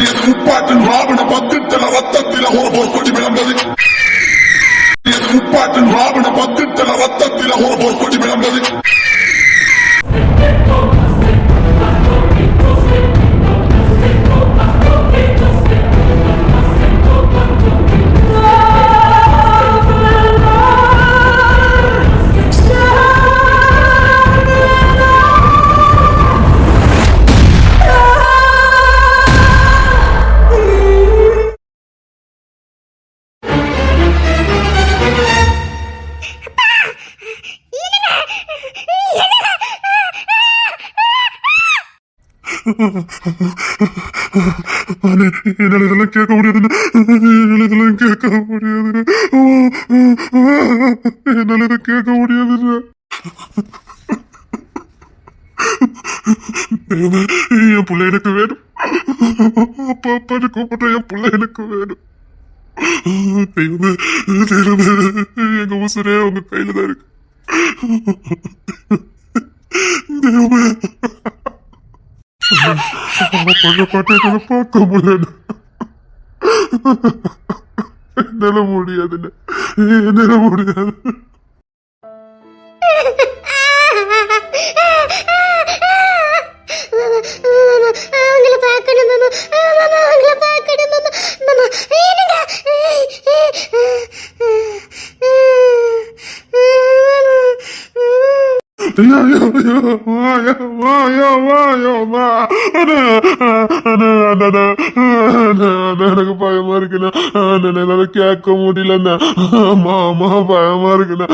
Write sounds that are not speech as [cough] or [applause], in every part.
முப்பாட்டின் ராவண பத்திட்டல ரத்தத்தில ஒரு பொற்கொடி விளம்பது. முப்பாட்டின் ராவண பத்திட்டல ரத்தத்தில ஒரு பொற்கொடி விளம்பது. அண்ணே, என்னால இதெல்லாம் கேட்க முடியாதுண்ணே. என்னால் இதெல்லாம் கேட்க முடியாதுண்ணே. என்னால் இதை கேட்க முடியாதுண்ணே. என் பிள்ளை எனக்கு வேணும். அப்பா அப்பான்னு கூப்பிட்ட என் பிள்ளை எனக்கு வேணும். தெய்வமே தெய்வமே எங்க உசுரே உங்க கையில தான் இருக்கு. தெய்வமே பொண்ணு பாட்டு பார்க்க முடியல. என்னால முடியாதுண்ணே. என்னால முடியாது. அவங்கள பார்க்கணும் மாமா. மாமா அவங்கள பார்க்கணும் மாமா. மாமா என்னங்க ஐயோ, ஐயோ, ஐயோ, வாயா, வாயா, வாயா, வா. அண்ணா, அண்ணா, அண்ணா, அண்ணா, அண்ணா, அண்ணா, எனக்கு பயமா இருக்குண்ணா என்னால கேட்க முடியலண்ணா அம்மா பயமா இருக்குண்ணா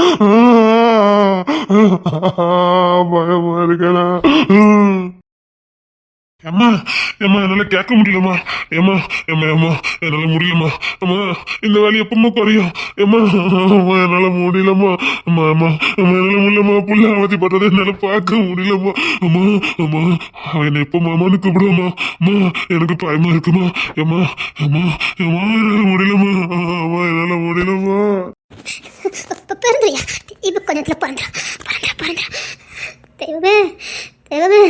பயமா இருக்குண்ணா அம்மா அம்மா என்னால கேட்க முடியலம்மா. ஏம்மா ஏம்மா ஏம்மா என்னால முடியலம்மா. அம்மா இந்த வேலை எப்பமா குறையும்? ஏம்மா அம்மா என்னால முடியலம்மா. அம்மா அம்மா அம்மா என்னால முடியலம்மா. புள்ள அவதி பட்டதை என்னால பார்க்க முடியலம்மா. அம்மா அம்மா அவன் என்னை எப்போ மாமான்னு கூப்பிடுவாம்மா. அம்மா எனக்கு பயமா இருக்குமா? ஏம்மா அம்மா அம்மா என்னால முடியலம்மா. அம்மா என்னால முடியலம்மா. பிறந்துயா இப்ப கொஞ்ச நேரத்துல பிறந்துடும் பிறந்துடும் தெய்வமே தெய்வமே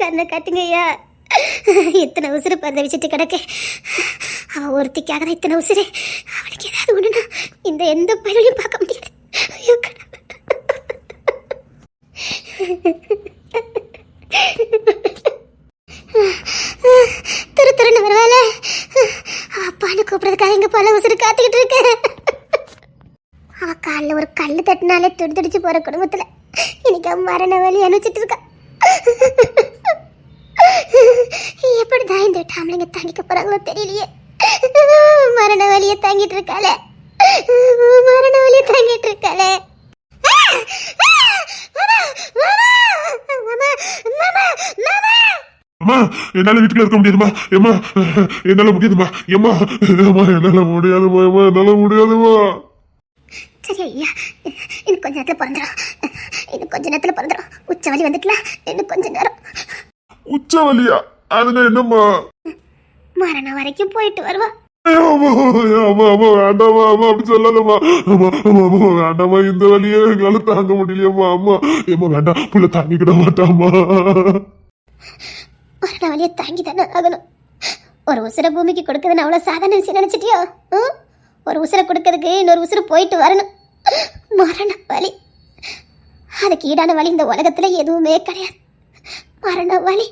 கண்ணை காட்டுங்க ஐயா [laughs] இத்தனை உசுறு பிறந்த வச்சுட்டு கிடக்கு? அவன் ஒருத்திக்காக தான் இத்தனை உசுறு. அவனுக்கு ஏதாவது ஒண்ணுனா இந்த எந்த பயிரையும் பார்க்க முடியாது. ஐயோ திரு திருன்னு வருவாள அப்பான்னு கூப்பிடுறதுக்காக இங்க பல உசுறு காத்துக்கிட்டு இருக்கேன் அவ காலில் ஒரு கல் தட்டினாலே துடி துடிச்சு போற குடும்பத்துல இன்னைக்கு மரண வலி அனுப்பிச்சிட்டு இருக்கா. எப்படிதான் இந்த டாம்லிங்க தாங்கிக்க போறாங்களோ தெரியலையே. மரண வலியை தாங்கிட்டு இருக்காளே. மரண வலியை தாங்கிட்டு இருக்காளே. மாமா, மாமா, மாமா. அம்மா என்னால வீட்டுல இருக்க முடியாதுமா ஏம்மா என்னால முடியாதுமா ஏம்மா ஏம்மா என்னால முடியாதுமா ஏம்மா என்னால முடியாதுமா சரி ஐயா இன்னும் கொஞ்ச நேரத்துல பிறந்துடும் இன்னும் கொஞ்ச நேரத்துல பிறந்துடும் உச்ச வலி வந்துக்கலாம் இன்னும் கொஞ்ச நேரம். உச்ச வலியா அதுனா என்னம்மா? மரணம் வரைக்கும் போயிட்டு வருவா. இந்த வலியே எங்களால தாங்க முடியலையம்மா, அம்மா. ஏம்மா, வேண்டாம், புள்ள தாங்கிக்கிட மாட்டாம்மா. மரண வலியை தாங்கி தானே ஆகணும். ஒரு உசுரை பூமிக்கு கொடுக்குதுன்னு அவ்வளோ சாதாரண விஷயம் நினச்சிட்டியோ? ம்? ஒரு உசுரை கொடுக்கறதுக்கு இன்னொரு உசுறு போயிட்டு வரணும். மரண வலி அதுக்கு ஈடான வலி இந்த உலகத்துல எதுவுமே கிடையாது. மரண வலி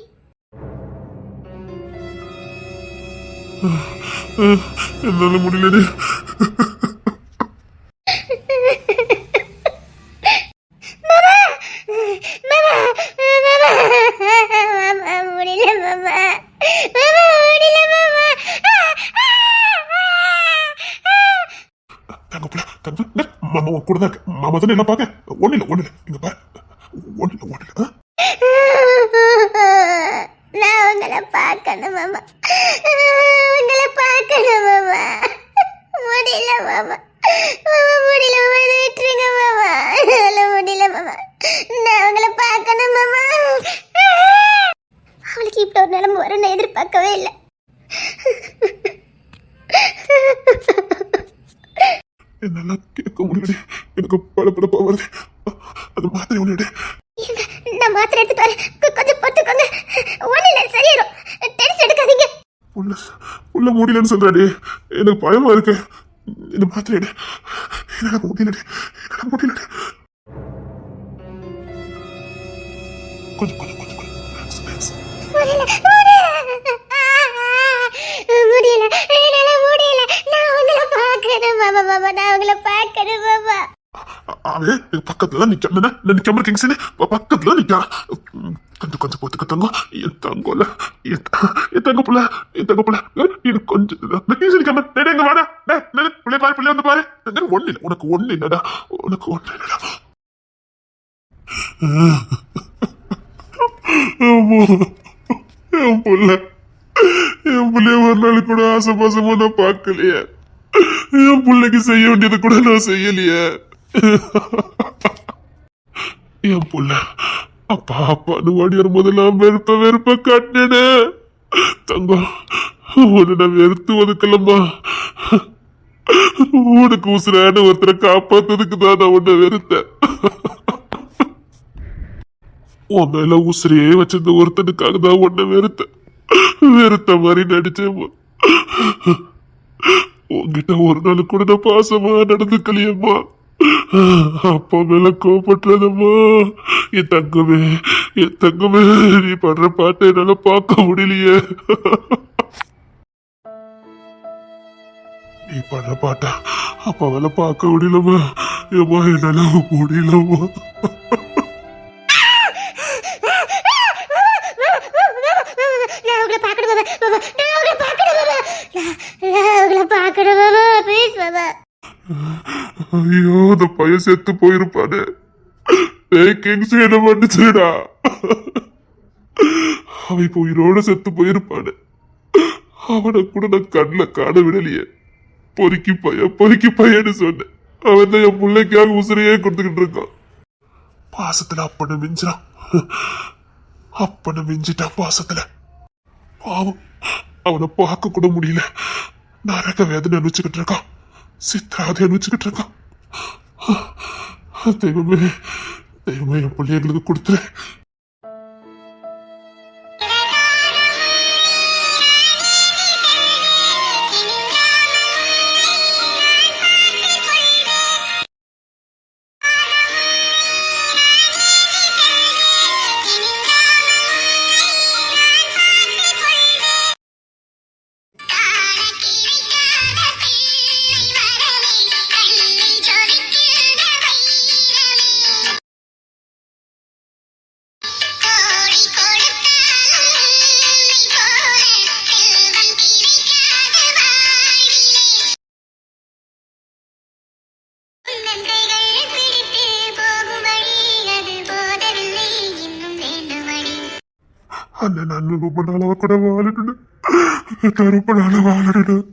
என்னால முடியலடி. கூட தான். மாமா தானே எல்லாம் பார்க்க. ஒண்ணும் இல்ல, ஒண்ணும் இல்ல. இங்க பாரு. ஒண்ணும் இல்ல, ஒண்ணும் இல்ல. ஆ? நான் உங்களை பார்க்கணும் மாமா உங்களை பார்க்கணும் மாமா முடியல மாமா மாமா முடியல மாமா இதை விட்டுருங்க மாமா என்னால முடியல மாமா நான் உங்களை பார்க்கணும் மாமா அவளுக்கு இப்படி ஒரு நிலைமை வரும் நான் எதிர்பார்க்கவே இல்லை என்னால கேட்க முடியலடி. எனக்கு படபடப்பா வருது. அது மாத்திரை ஒண்ணு எடு. நான் மாத்திரை எடுத்துட்டு வரேன். கொஞ்சம் பொறுத்துக்கோங்க ஒன்றும் இல்லை சரியாயிரும். டென்ஷன் எடுக்காதீங்க. உள்ள உள்ள முடியலன்னு சொல்றாடி. எனக்கு பயமா இருக்கு. இந்த மாத்திரை எடு. என்னால முடியலடி என்னால முடியலடி கொஞ்சம் கொஞ்சம் கொஞ்சம். முடியல முடியல. நான் உங்களை பார்க்கணும் மாமா மாமா. நான் உங்களை பார்க்கணும் அ- அவன் பக்கத்துல நிக்காம என்ன நிக்காம இருக்கீங்க பக்கத்துல நிக்கா? கொஞ்சம் கொஞ்சம் போத்துக்க தங்கம் என் தங்கோல என் தங்க புள்ள என் தங்க புள்ள. இது கொஞ்சம் நிக்காம எங்க வாடா. பிள்ளை பாரு பிள்ளை வந்து பாரு. ஒண்ணு இல்லை உனக்கு ஒண்ணு இல்லடா. உனக்கு ஒண்ணு இல்லடா. என் புள்ள. என் புள்ளைய ஒரு நாள் கூட ஆசை பாசமா நான் பார்க்கலையே. என் பிள்ளைக்கு செய்ய வேண்டியது கூட நான் செய்யலையே. [laughs] என் புள்ள அப்பா அப்பான்னு ஓடி வரும்போதெல்லாம் வெறுப்ப வெறுப்ப காட்டினே தங்கம் உன்னை நான் வெறுத்து ஒதுக்கலம்மா. உனக்கு உசுரான ஒருத்தரை காப்பாத்ததுக்கு தான் நான் உன்னை வெறுத்தேன். உன் மேல உசுரையே வச்சிருந்த ஒருத்தனுக்காக தான் உன்னை வெறுத்தேன். வெறுத்த மாதிரி நடிச்சேம்மா. உன்கிட்ட ஒரு நாள் கூட நான் பாசமா நடந்துக்கலையம்மா. அப்பா மேல கோபப்பட்டுறதம்மா என் தங்கமே என் தங்கமே நீ படுற பாட்டை என்னால பார்க்க முடியலையே. நீ படுற பாட்டா அப்பா மேல பார்க்க முடியலம்மா. ஏம்மா என்னால முடியலம்மா. ஐயோ அந்த பையன் செத்து போயிருப்பானு. ஏய் கிங்ஸ் என்ன பண்ணுச்சுடா அவன் இப்போ உயிரோட செத்து போயிருப்பானு. அவனை கூட நான் கண்ணில் காண விடலையே. பொறுக்கி பையன் பொறுக்கி பையன்னு சொன்னேன். அவன் தான் என் பிள்ளைக்காக உசிரையே கொடுத்துக்கிட்டு இருக்கான். பாசத்துல அப்பனை மிஞ்சிறான் அப்பனை மிஞ்சிட்டான் பாசத்துல. பாவம் அவனை பார்க்க கூட முடியல. நரக வேதனை அனுச்சுக்கிட்டு இருக்கான். சித்ராதை அனுப்பிச்சுக்கிட்டு இருக்கான். தெய்வமே தெய்வமே என் பிள்ளைங்களுக்கு கொடுத்துரு. அண்ணா நான் ரொம்ப நாளாக கூட வாழணும் ரொம்ப நாளாக வாழணும்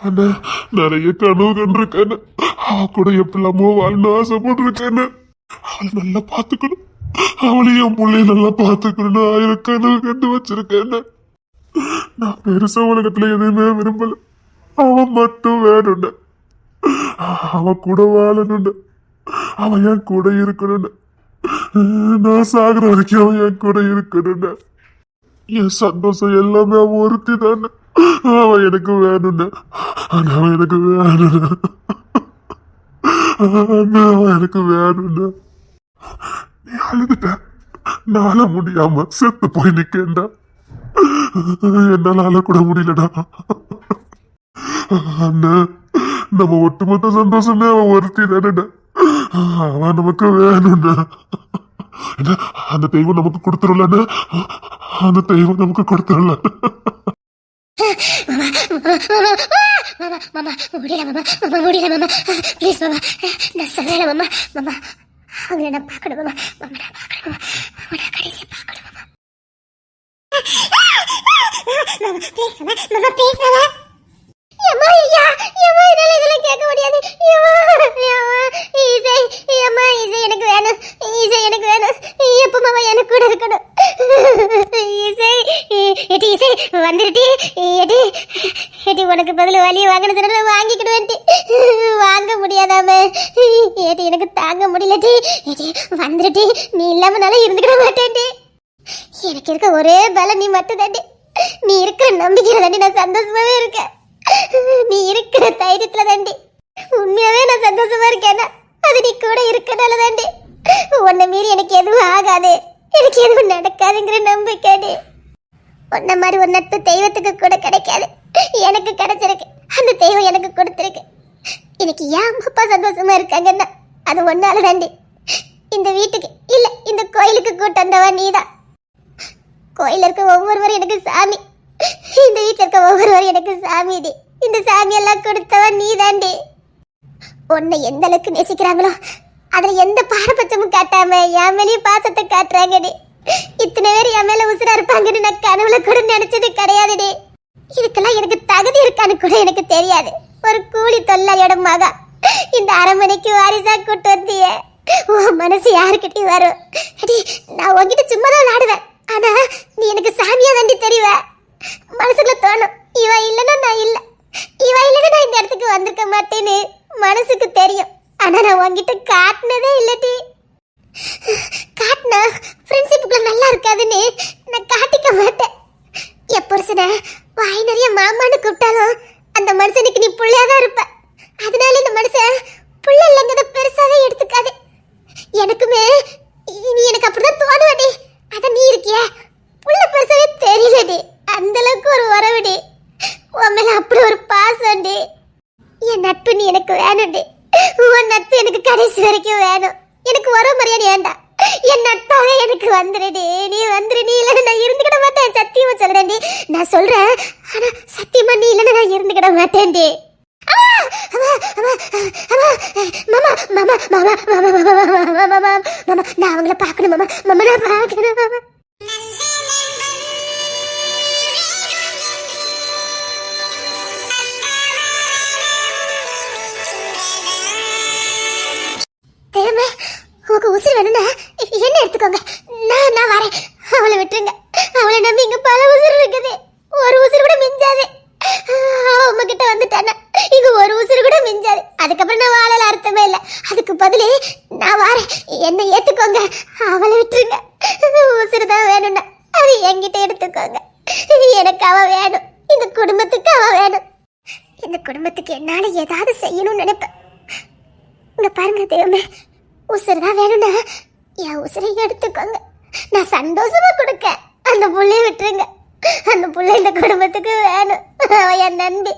அண்ணா நிறைய கனவு கண்டிருக்கேன் அவ கூட எப்படிலாமோ வாழணும் ஆசைப்பட்டிருக்கேன் அவளை நல்லா பார்த்துக்கணும். அவளையும் என் பிள்ளைய நல்லா பார்த்துக்கணும் ஆயிரம் கனவு கண்டு வச்சிருக்கேன் நான் பெருசா உலகத்துல எதுவுமே விரும்பல. அவன் மட்டும் வேணும்னு. அவன் கூட வாழணும்னு. அவன் என் கூட இருக்கணும்னு. நான் சாகுற வரைக்கும் அவன் என் கூட இருக்கணும்னு. என் சந்தோஷம் எல்லாமே அவன் ஒருத்தி தானே அவன் எனக்கு வேணும்னு. ஆனா அவன் எனக்கு வேணும்னு. ஆனா அவன் எனக்கு வேணும்னு. நீ அழுதுட்ட. நாள முடியாம செத்து போய் நிக்கேன்டா. என்னால அழக்கூட முடியலடா. அண்ணா நம்ம ஒட்டுமொத்த சந்தோஷமே அவன் ஒருத்தி தானேடா அவன் நமக்கு வேணும்டா அந்த தெய்வம் நமக்கு கொடுத்துரும்லண்ணா அந்த தெய்வம் நமக்கு கொடுத்துரும்ல மாமா மாமா முடியல மாமா மாமா முடியல மாமா. ப்ளீஸ் மாமா நான் சொல்லல மாமா மாமா. அவங்கள நான் பார்க்கணும் மாமா மாமா நான் பார்க்கணும் மாமா. அவங்கள கடைசி பார்க்கணும் மாமா. மாமா ப்ளீஸ் மாமா மாமா ப்ளீஸ் மாமா. வந்துருட்டி. எட்டி எட்டி உனக்கு பதில் வலி வாங்கினதுனால வாங்கிக்கிடுவேன்ட்டி வாங்க முடியாதாம. ஏடி எனக்கு தாங்க முடியலட்டி ஏடி வந்துருட்டி. நீ இல்லாமனால இருந்துக்கிட மாட்டேன்டி எனக்கு இருக்க ஒரே பலம் நீ மட்டும் தாண்டி நீ இருக்கிற நம்பிக்கையில தாண்டி நான் சந்தோஷமாவே இருக்கேன். நீ இருக்கிற தைரியத்துல தாண்டி. உண்மையாவே நான் சந்தோஷமா இருக்கேன்னா அது நீ கூட இருக்கனால தாண்டி. உன்னை மீறி எனக்கு எதுவும் ஆகாது. எனக்கு எதுவும் நடக்காதுங்கிற நம்பிக்கைடி உன்ன மாதிரி ஒரு நட்பு தெய்வத்துக்கு கூட கிடைக்காது. எனக்கு கிடைச்சிருக்கு. அந்த தெய்வம் எனக்கு கொடுத்துருக்கு. இன்னைக்கு ஏன் அம்மா அப்பா சந்தோஷமா இருக்காங்கன்னா அது ஒன்னால தாண்டி. இந்த வீட்டுக்கு இல்ல இந்த கோயிலுக்கு கூட்டு வந்தவா நீதான். கோயில இருக்க ஒவ்வொருவரும் எனக்கு சாமி. இந்த வீட்டில் இருக்க ஒவ்வொருவரும் எனக்கு சாமிடி. இந்த சாமி எல்லாம் கொடுத்தவ நீ தாண்டி உன்னை எந்த அளவுக்கு நேசிக்கிறாங்களோ அதில் எந்த பாரபட்சமும் காட்டாம என் மேலேயும் பாசத்தை காட்டுறாங்கடி. இத்தனை பேர் என் மேல உசுரா இருப்பாங்கன்னு நான் கனவுல கூட நினைச்சது கிடையாதுடி. இதுக்கெல்லாம் எனக்கு தகுதி இருக்கான்னு கூட எனக்கு தெரியாது. ஒரு கூலி தொழிலாளியோட மகா. இந்த அரண்மனைக்கு வாரிசா கூட்டு வந்தியே. உன் மனசு யாருக்கிட்டையும் வரும். அடி நான் உன்கிட்ட சும்மா தான் விளையாடுவேன் ஆனா நீ எனக்கு சாமியா தாண்டி தெரிவேன் மனசுக்குள்ள தோணும் இவ இல்லைன்னா நான் இல்லை. இவ இல்லைன்னா நான் இந்த இடத்துக்கு வந்திருக்க மாட்டேன்னு மனசுக்கு தெரியும். ஆனா நான் உன்கிட்ட காட்டினதே இல்லடி. காட்டினா ஃப்ரெண்ட்ஷிப்புக்குள்ள நல்லா இருக்காதுன்னு நான் காட்டிக்க மாட்டேன். என் புருஷனை வாய் நிறைய மாமான்னு கூப்பிட்டாலும் அந்த மனுஷனுக்கு நீ புள்ளையா தான் இருப்ப. அதனால இந்த மனுஷன் புள்ள இல்லைங்கிறத பெருசாவே எடுத்துக்காது. எனக்குமே நீ எனக்கு அப்படிதான் தோணுவடி அதை நீ இருக்கிய? புள்ள பெருசாவே தெரியலடி அந்த அளவுக்கு ஒரு உறவுடி உன் மேல அப்படி ஒரு பாசம்டி. என் நட்பு நீ எனக்கு வேணும்டி. உன் நட்பு எனக்கு கடைசி வரைக்கும் வேணும். எனக்கு உறவு மரியாதை வேண்டாம். என் நட்பாவே எனக்கு வந்துடுடி நீ வந்துரு நீ இல்லைன்னு நான் இருந்துக்கிட மாட்டேன். சத்தியமா சொல்றேன்டி. நான் சொல்றேன் ஆனா சத்தியமா நீ இல்லைன்னு நான் இருந்துக்கிட மாட்டேன்டி. அம்மா, மாமா, மாமா, மாமா, மாமா, மாமா, மாமா, மாமா, மாமா, நான் அவங்கள பார்க்கணும் மாமா மாமா நான் பார்க்கணும் மாமா. தேவை உங்க உசுறு வேணும்னா என்ன எடுத்துக்கோங்க. நான் நான் வரேன். அவளை விட்டுருங்க. அவளை நம்பி இங்க பல உசுறு இருக்குது. ஒரு உசுறு கூட மிஞ்சாது. அவ உங்ககிட்ட வந்துட்டானா. இங்க ஒரு உசுறு கூட மிஞ்சாது. அதுக்கப்புறம் நான் வாழல அர்த்தமே இல்லை. அதுக்கு பதிலே நான் வரேன். என்ன ஏத்துக்கோங்க. அவளை விட்டுருங்க. உசுறு தான் வேணும்னா. அது என்கிட்ட எடுத்துக்கோங்க. எனக்கு அவ வேணும். இந்த குடும்பத்துக்கு அவ வேணும். இந்த குடும்பத்துக்கு என்னால ஏதாவது செய்யணும்னு நினைப்பேன். இங்க பாருங்க தெய்வமே. உசுறு தான் வேணும்னா என் உசுரை எடுத்துக்கோங்க. நான் சந்தோஷமா கொடுக்க அந்த புள்ளைய விட்டுருங்க. அந்த புள்ளை இந்த குடும்பத்துக்கு வேணும். அவ என் நண்பி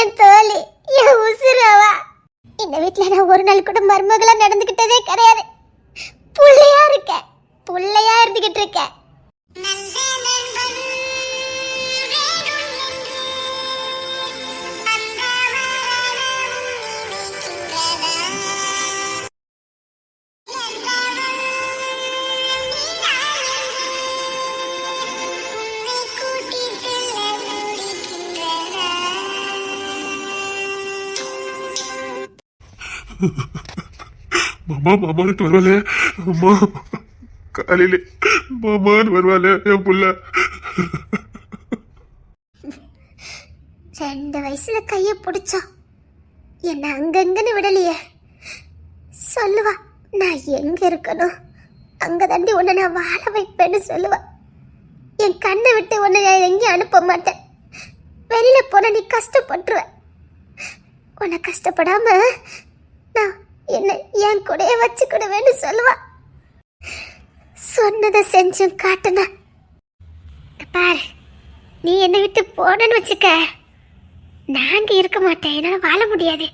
என் தோழி என் உசுறு அவ. இந்த வீட்டில் நான் ஒரு நாள் கூட மருமகளாக நடந்துக்கிட்டதே கிடையாது. புள்ளையா இருக்கேன். புள்ளையா இருந்துக்கிட்டு இருக்கேன். மாமா மாமான்ட்டு வருவாளே. அம்மா காலையில மாமான்னு வருவாளே என் புள்ள. ரெண்டு வயசுல கைய பிடிச்சா என்ன அங்கங்கன்னு விடலையே. சொல்லுவா நான் எங்க இருக்கணும்? அங்க தாண்டி உன்னை நான் வாழ வைப்பேன்னு சொல்லுவா. என் கண்ணை விட்டு உன்னை நான் எங்கேயும் அனுப்ப மாட்டேன். வெளியில போன நீ கஷ்டப்பட்டுருவ. உன்னை கஷ்டப்படாம என்ன என் கூடயே வச்சுக்கிடுவேன்னு சொல்லுவா. சொன்னதை செஞ்சும் காட்டுனா. பாரு நீ என்னை விட்டு போனன்னு வச்சுக்க. நாங்க இருக்க மாட்டேன் என்னால் வாழ முடியாது.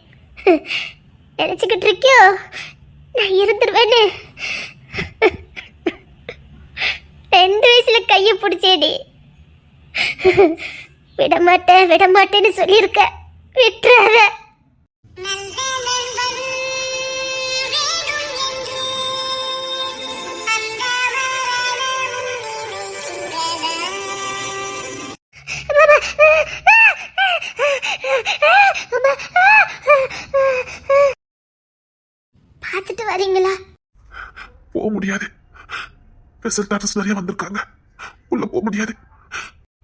நினச்சிக்கிட்டு இருக்கியோ? நான் இருந்துருவேன்னு. ரெண்டு வயசுல கையை பிடிச்சேடி விடமாட்டேன் விடமாட்டேன்னு சொல்லியிருக்க. விட்டுறாத. பார்த்துட்டு வரீங்களா? போக முடியாது. ஸ்பெஷல் டாக்டர்ஸ் நிறைய வந்திருக்காங்க. உள்ள போக முடியாது.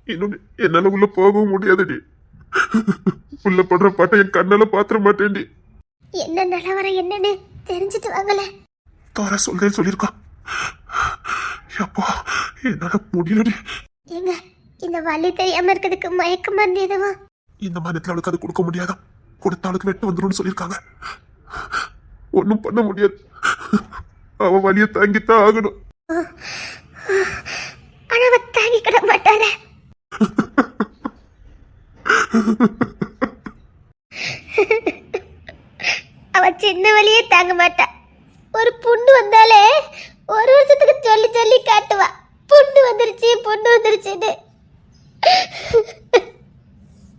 இன்னொன்னு என்னால உள்ள போகவும் முடியாதுடி உள்ள படுற பாட்டை என் கண்ணால பாத்திர மாட்டேன்டி என்ன நிலவரம் என்னன்னு தெரிஞ்சுட்டு வாங்களேன். தோற சொல்றேன்னு சொல்லியிருக்கான் எப்போ என்னால முடியலடி ஏங்க இந்த வலி தெரியாம இருக்கிறதுக்கு மயக்க மருந்து எதுவா இந்த மாதிரி அவளுக்கு அது கொடுக்க முடியாதாம் கொடுத்த அவளுக்கு வெட்டு வந்துரும்னு சொல்லியிருக்காங்க. ஒன்றும் பண்ண முடியாது. அவ வழியை தாங்கித்தான் ஆகணும். ஆனா அவ தாங்கிக்கிட மாட்டாளே. அவ சின்ன வழியே தாங்க மாட்டா. ஒரு புண்ணு வந்தாலே ஒரு வருஷத்துக்கு சொல்லி சொல்லி காட்டுவா. புண்ணு வந்துருச்சு புண்ணு வந்துருச்சுன்னு.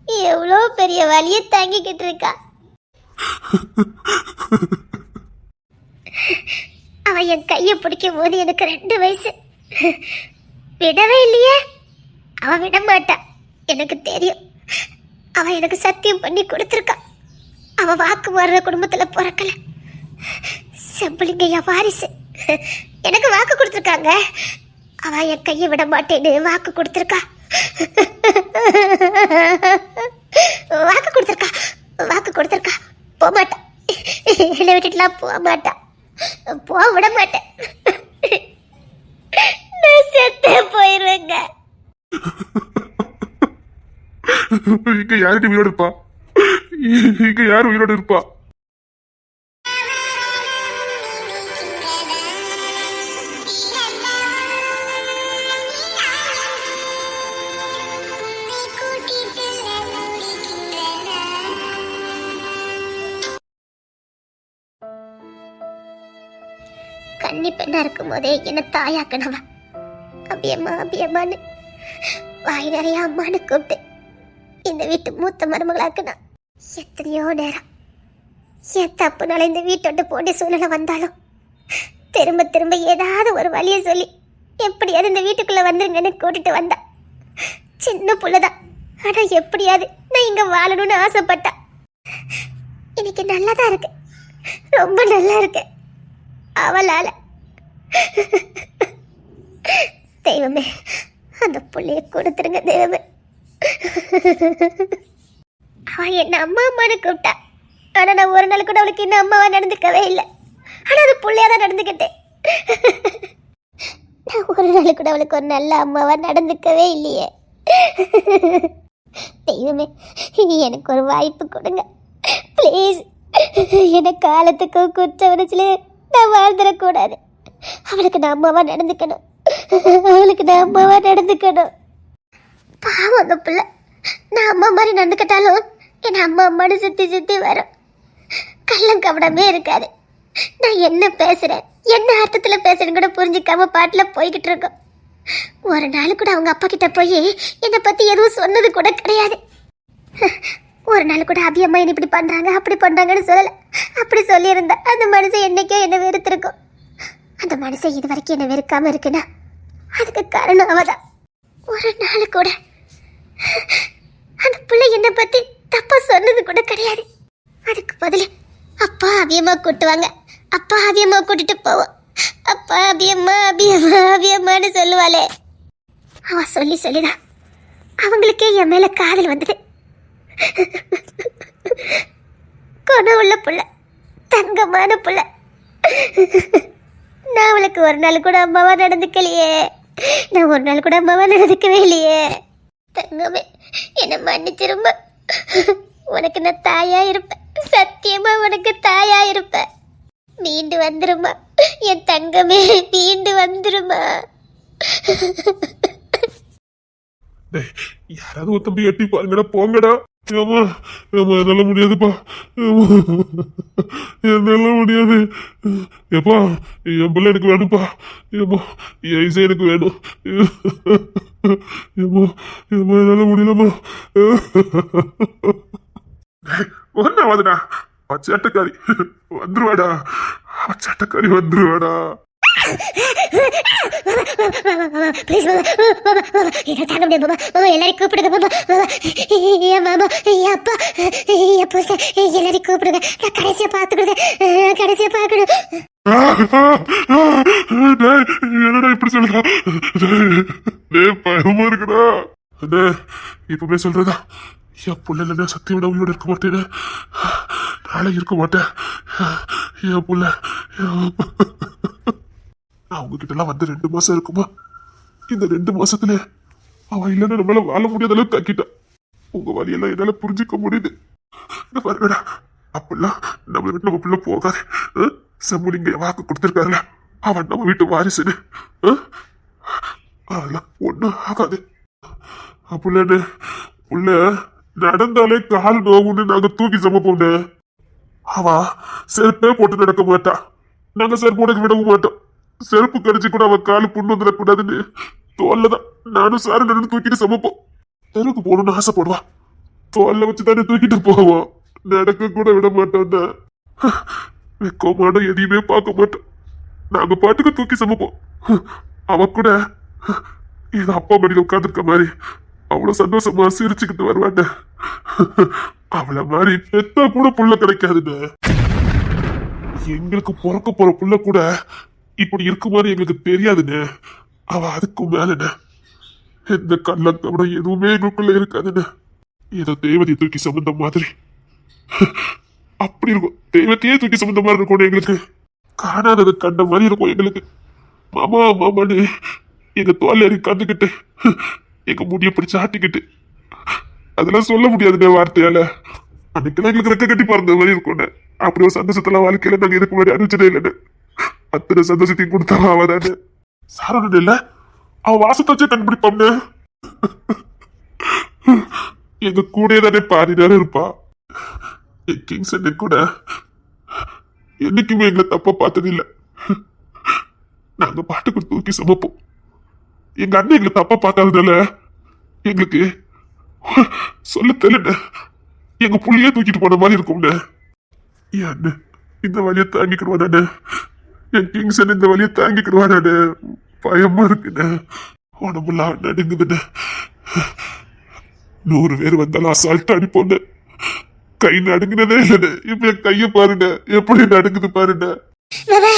எவ்வளோ பெரிய வலியை தாங்கிக்கிட்டு இருக்கா? அவ என் கையை பிடிக்கும் போது எனக்கு ரெண்டு வயசு. விடவே இல்லையே? அவ விட மாட்டா. எனக்கு தெரியும். அவ எனக்கு சத்தியம் பண்ணி கொடுத்துருக்கா. அவ வாக்கு மாறுற குடும்பத்தில் பிறக்கல. செம்பளிங்கையா வாரிசு. எனக்கு வாக்கு கொடுத்துருக்காங்க. அவ என் கையை விட மாட்டேன்னு வாக்கு கொடுத்துருக்கா. வாக்கு கொடுத்துருக்கா வாக்கு கொடுத்துருக்கா. போக மாட்டேன் என்னை விட்டுட்டுலாம் போக மாட்டா போக விட மாட்டேன். நான் செத்தே போயிருவேங்க. இங்க யார்கிட்ட உயிரோடு இருப்பா? இங்க யார் உயிரோடு இருப்பா? கன்னி பெண்ணா இருக்கும் போதே என்ன தாயாக்கணவ அபியம்மா அபியம்மான்னு. வாய் நிறைய அம்மான்னு கூப்பிட்டு இந்த வீட்டு மூத்த மருமகளாக்குனா எத்தனையோ நேரம் என் தப்புனால இந்த வீட்டோட்டு போட்டு சூழ்நிலை வந்தாலும் திரும்ப திரும்ப ஏதாவது ஒரு வழியை சொல்லி எப்படியாவது இந்த வீட்டுக்குள்ள வந்துருங்கன்னு கூட்டிட்டு வந்தா. சின்ன புள்ளதான். ஆனா எப்படியாவது நான் இங்க வாழணும்னு ஆசைப்பட்டா. இன்னைக்கு நல்லா தான் இருக்கு. ரொம்ப நல்லா இருக்கு. அவளால தெய்வமே அந்த பிள்ளைய கொடுத்துருங்க தெய்வமே. அவ என்ன அம்மா அம்மான்னு கூப்பிட்டா. ஆனால் நான் ஒரு நாள் கூட அவளுக்கு என்ன அம்மாவா நடந்துக்கவே இல்லை. ஆனால் அது புள்ளையா தான் நடந்துக்கிட்டேன். நான் ஒரு நாள் கூட அவளுக்கு ஒரு நல்ல அம்மாவா நடந்துக்கவே இல்லையே. தெய்வமே எனக்கு ஒரு வாய்ப்பு கொடுங்க. ப்ளீஸ் என காலத்துக்கு குற்ற உணர்ச்சியில நான் வாழ்ந்துடக்கூடாது. அவளுக்கு நான் அம்மாவா நடந்துக்கணும். அவளுக்கு நான் அம்மாவா நடந்துக்கணும். பாவம் அந்த பிள்ளை. நான் அம்மா மாதிரி நடந்துக்கிட்டாலும் என் அம்மா அம்மானு சுற்றி சுற்றி வரும். கள்ளம் கவனமே இருக்காது. நான் என்ன பேசுகிறேன் என்ன அர்த்தத்தில் பேசுறேன்னு கூட புரிஞ்சிக்காம பாட்டில் போய்கிட்டு இருக்கோம். ஒரு நாள் கூட அவங்க அப்பா கிட்ட போய் என்னை பற்றி எதுவும் சொன்னது கூட கிடையாது. ஒரு நாள் கூட அபி அம்மா என்ன இப்படி பண்ணுறாங்க அப்படி பண்ணுறாங்கன்னு சொல்லலை. அப்படி சொல்லியிருந்தா அந்த மனுஷன் என்னைக்கோ என்ன வெறுத்திருக்கும். மனசை இது வரைக்கும் என்ன வெறுக்காம இருக்குன்னா அதுக்கு காரணம் அவதான். ஒரு நாள் கூட அந்த பிள்ளை என்னை பத்தி தப்பா சொன்னது கூட கிடையாது. அதுக்கு பதில் அப்பா அபியம்மா கூட்டுவாங்க அப்பா அபியம்மா கூட்டிட்டு போவோம். அப்பா அபியம்மா அபியம்மா அபியம்மான்னு சொல்லுவாளே. அவ சொல்லி சொல்லிதான் அவங்களுக்கே என் மேல காதல் வந்தது. குணம் உள்ள புள்ள தங்கமான புள்ள. நான் அவளுக்கு ஒரு நாள் கூட அம்மாவா நடந்துக்கலையே. நான் ஒரு நாள் கூட அம்மாவா நடந்துக்கவே இல்லையே. தங்கமே என்னை மன்னிச்சிருமா உனக்கு நான் தாயா இருப்பேன். சத்தியமா உனக்கு தாயா இருப்பேன். மீண்டு வந்துருமா. என் தங்கமே மீண்டு வந்துருமா. யாராவது ஒரு தம்பி எட்டி பாருங்கடா போங்கடா. ஏமா ஏமா என்னால முடியாதுப்பா. ஏம்மா, என்னால முடியாது. ஏப்பா என் பிள்ளை எனக்கு வேணும்ப்பா. ஏமா என் இசை எனக்கு வேணும். ஏமா ஏமா என்னால முடியலம்மா. ஒன்னாவதுடா சேட்டக்காரி வந்துருவாடா. சேட்டக்காரி வந்துருவாடா. ப்ளீஸ் என்ன தாங்க முடியாது மாமா மாமா எல்லாரையும் கூப்பிடுங்க மாமா மாமா என் மாமா என் அப்பா என் புருஷன். எல்லாரையும் கூப்பிடுங்க. நான் கடைசியா பார்த்துக்கிடுங்க. பார்க்கணும். என்னடா இப்படி சொல்றா? டேய், பயமா இருக்குடா. டேய், இப்பவே சொல்றதா என் புள்ள இல்லைன்னா சத்தியம் உயிரோட இருக்க மாட்டேன்னு நாளை இருக்க மாட்டேன். என் புள்ள. நான் கிட்ட எல்லாம் வந்து ரெண்டு மாசம் இருக்குமா? இந்த ரெண்டு மாசத்துல அவன் இல்லைன்னா நம்மளால வாழ முடியாத அளவுக்கு தாக்கிட்டான் உங்க வழியெல்லாம் என்னால புரிஞ்சுக்க முடியுது. இந்த பாருங்கடா. அப்படிலாம் நம்ம வீட்டுல நம்ம பிள்ளை போகாது. ஆ? வாக்கு கொடுத்துருக்காருல. அவன் நம்ம வீட்டு வாரிசுன்னு. ஆ? அதெல்லாம் ஒன்றும் ஆகாது. அப்படின்னு உள்ள நடந்தாலே கால் நோவுன்னு நாங்க தூக்கி சமைப்போம்னு அவ செருப்பே போட்டு நடக்க மாட்டா. நாங்க செருப்போட விடவும் மாட்டோம். செருப்பு கடிச்சு கூட அவன் காலு புண்ணு வந்துடக்கூடாதுன்னு தோல்ல தான் நானும் சாரு நானும் தூக்கிட்டு சமைப்போம். தெருக்கு போகணும்னு ஆசைப்படுவா. தோல்ல வச்சு தானே தூக்கிட்டு போவோம் நடக்க கூட விட மாட்டோம்னா வெக்கமான எதையுமே பார்க்க மாட்டோம் நாங்க பாட்டுக்கு தூக்கி சமைப்போம். அவ கூட இது அப்பா மடியில் உட்காந்துருக்க மாதிரி அவ்வளோ சந்தோஷமா சிரிச்சுக்கிட்டு வருவாங்க அவள மாதிரி பெத்தா கூட புள்ள கிடைக்காதுன்னு எங்களுக்கு பிறக்க போற புள்ள கூட இப்படி இருக்குமான்னு எங்களுக்கு தெரியாதுண்ணே. அவ அதுக்கு மேலன்னு எந்த கள்ளத்தோட எதுவுமே எங்களுக்குள்ள இருக்காதுண்ணே. ஏதோ தெய்வத்தை தூக்கி சம்பந்த மாதிரி. அப்படி இருக்கும். தெய்வத்தையே தூக்கி சம்பந்த மாதிரி இருக்கும் எங்களுக்கு. காணாதது கண்ட மாதிரி இருக்கும் எங்களுக்கு. மாமா மாமான்னு எங்க தோல் ஏறி கந்துக்கிட்டு எங்க முடிய பிடிச்சு ஆட்டிக்கிட்டு. அதெல்லாம் சொல்ல முடியாதுண்ணே வார்த்தையால. அன்னைக்கெல்லாம் எங்களுக்கு ரெக்க கட்டி பறந்த மாதிரி இருக்கும்ண்ணே. அப்படி ஒரு சந்தோஷத்தெல்லாம் வாழ்க்கையில நாங்க இதுக்கு முன்னாடி அனுப்பிச்சதே இல்லைன்னு அத்தனை சந்தோஷத்தையும் கொடுத்தவன் அவ தானே சாரணன் இல்ல. அவன் வாசத்தை வச்சே கண்டுபிடிப்பான்னு எங்க கூட தானே பாதி நேரம் இருப்பா. என் கிங்ஸ் கூட என்னைக்குமே எங்களை தப்பா பார்த்ததில்ல நாங்க பாட்டுக்கு தூக்கி சமைப்போம். எங்க அண்ணன் எங்களை தப்பா பார்க்காதனால எங்களுக்கு சொல்ல தெரியல. எங்க புள்ளையே தூக்கிட்டு போன மாதிரி இருக்கும்ல. ஏன் அண்ணன் இந்த வழியை தாங்கிக்கிடுவானே என் கிங்சன் இந்த வழியை தாங்கிக்கிடுவானே பயமா இருக்குண்ணே உடம்புலாம் நடுங்குதுண்ணே நூறு பேர் வந்தாலும் அசால்ட்டா அடிப்போண்ணே கை நடுங்குனதே இல்லைண்ணே இப்ப என் கையை பாருண்ணே எப்படி நடுங்குது பாருண்ணே! என்னடா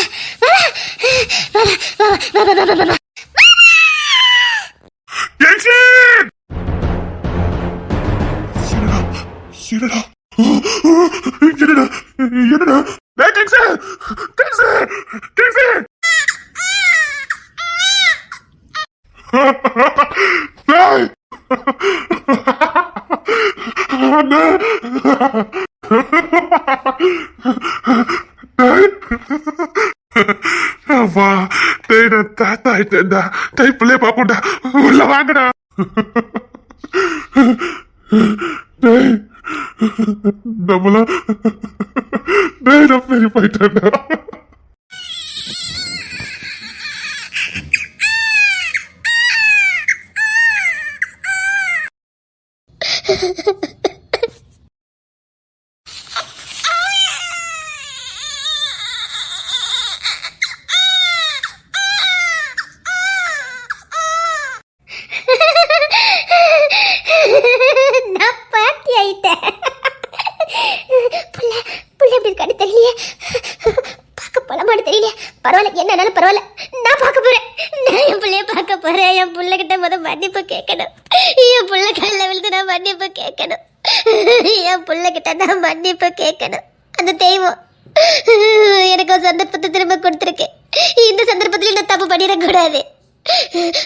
என்னடா என்னடா என்னடா டேய் கிங்ஸு கிங்ஸு கிங்ஸு டேய் அண்ணா [laughs] டேய் டேய் நான் தாத்தா ஆயிட்டேன்டா டேய் பிள்ளைய பாப்போம்டா. உள்ள வாங்கடா. [laughs] டேய். நம்மளாம் டேய் நான் பெரிய போயிட்டேன்டா [laughs] பாட்டி ஆயிட்டேன் புள்ள புள்ள எப்படி இருக்கான்னு தெரியலையே பார்க்க போலாமான்னு தெரியலையே பரவாயில்ல என்னன்னாலும் பரவாயில்ல நான் பார்க்க போறேன் நான் என் பிள்ளைய பார்க்க போறேன் என் புள்ள கிட்ட முத மன்னிப்பு கேட்கணும் என் புள்ள கல்ல விழுந்து நான் மன்னிப்பு கேட்கணும் என் புள்ள கிட்ட நான் மன்னிப்பு கேட்கணும் அந்த தெய்வம் எனக்கு ஒரு சந்தர்ப்பத்தை திரும்ப கொடுத்துருக்கு இந்த சந்தர்ப்பத்தில் நான் தப்பு பண்ணிடக்கூடாது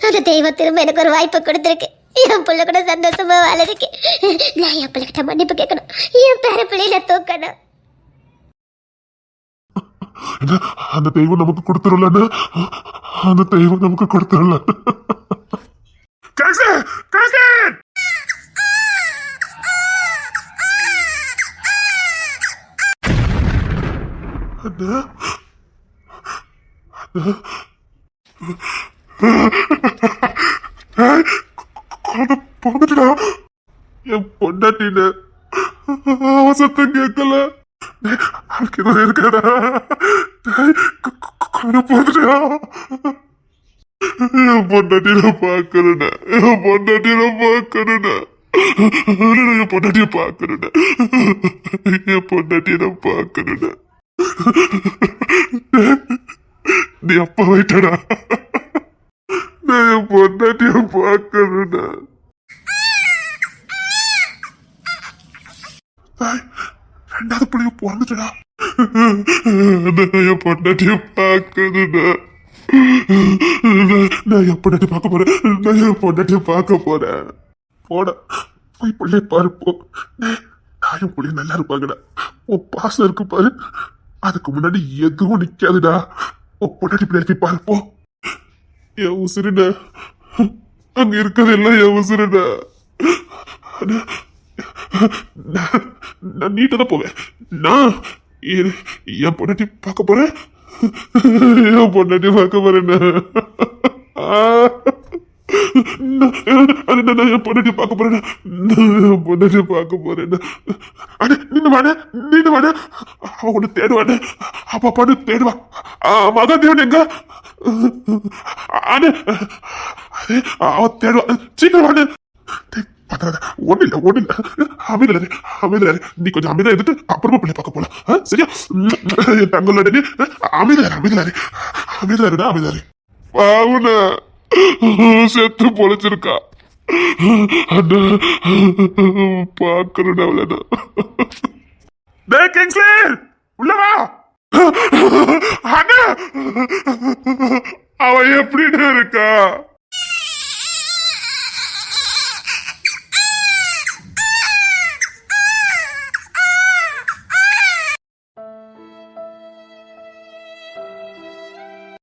அந்த தெய்வம் திரும்ப எனக்கு ஒரு வாய்ப்பு கொடுத்துருக்கு. என் பிள்ளை கூட சந்தோஷமா வாழறதுக்கு. நான் என் பிள்ளைகிட்ட மன்னிப்பு கேட்கணும். என் பேர பிள்ளையில தூக்கணும். அந்த தெய்வம் நமக்கு கொடுத்துரும்ல அந்த தெய்வம் நமக்கு கொடுத்துரும்ல அண்ணா! குழந்தை பிறந்துட்டா என் பொண்டாட்டின அவன் சத்தம் கேட்கல. அவளுக்கு ஏதோ இருக்காடா. குழந்தை பிறந்துட்டா என் பார்க்கணுண்ணா என் பொண்டாட்டின பார்க்கணுண்ணா என் பொண்டாட்டிய பார்க்கணுண்ணா என் பொண்டாட்டிய பார்க்கணுண்ணா நீ அப்பா வைட்டடா நான் என் பொண்டாட்டிய பார்க்கணுண்ணா ரெண்டாவது பிள்ளைய பிறந்துட்டா நான் என் பொண்டாட்டிய பார்க்கணுண்ணா நான் என் பொண்டாட்டி பார்க்க போறேன். நான் என் பொண்டாட்டிய பார்க்க போறேன். போட. போய் பிள்ளைய பாரு தாயும் பிள்ளைய நல்லா இருப்பாங்கடா. உன் பாசம் இருக்கு பாரு. அதுக்கு முன்னாடி எதுவும் நிக்காதுடா. உன் பொண்டாட்டி பிள்ளைய போய் என் உசுருட. அங்க இருக்கிறதெல்லாம் என் உசுருட. நான் நான் தான் போவேன். நான் என் பொண்டாட்டி பார்க்க போறேன். என் பொண்டாட்டி பார்க்க போறேன் என் பொண்டாட்டி பார்க்க போறேன் என் பொண்டாட்டி பார்க்க போறேன் அட நின்று வாட நின்று வாட. அவன் ஒன்று தேடுவாட அப்பா பாட்டு தேடுவா. மகாதேவன் எங்க? அட அவன் தேடுவா சீக்கிரம் வாடு ஒண்ணு இல்ல ஒண்ணு இல்ல அமைதியில அமைதியில நீ கொஞ்சம் அமைதியா இருந்துட்டு அப்புறமா பிள்ளை பார்க்க போலாம். சரியா? தங்களோட நீ அமைதியில இரு, அமைதியில இரு. செத்து பொழைச்சிருக்கா. அண்ணா பாக்குறடா அவ எப்படின்னு இருக்கா?